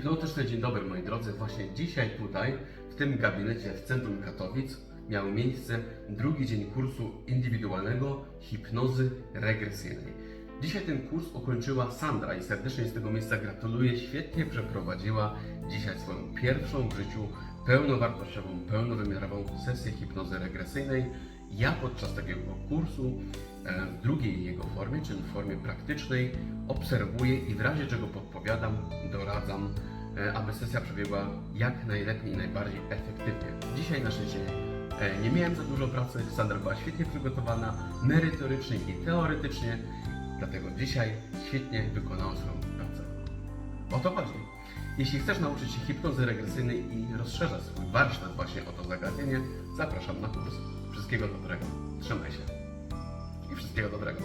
Świąteczny dzień dobry moi drodzy. Właśnie dzisiaj tutaj, w tym gabinecie w centrum Katowic miał miejsce drugi dzień kursu indywidualnego hipnozy regresyjnej. Dzisiaj ten kurs ukończyła Sandra i serdecznie z tego miejsca gratuluję. Świetnie przeprowadziła dzisiaj swoją pierwszą w życiu pełnowartościową, pełnowymiarową sesję hipnozy regresyjnej. Ja podczas takiego kursu e, w drugiej jego formie, czyli w formie praktycznej, obserwuję i w razie czego podpowiadam, doradzam, aby sesja przebiegła jak najlepiej i najbardziej efektywnie. Dzisiaj na szczęście e, nie miałem za dużo pracy, Sandra była świetnie przygotowana, merytorycznie i teoretycznie, dlatego dzisiaj świetnie wykonała swoją pracę. O to chodzi. Jeśli chcesz nauczyć się hipnozy regresyjnej i rozszerzać swój warsztat właśnie o to zagadnienie, zapraszam na kurs. Wszystkiego dobrego. Trzymaj się. I wszystkiego dobrego.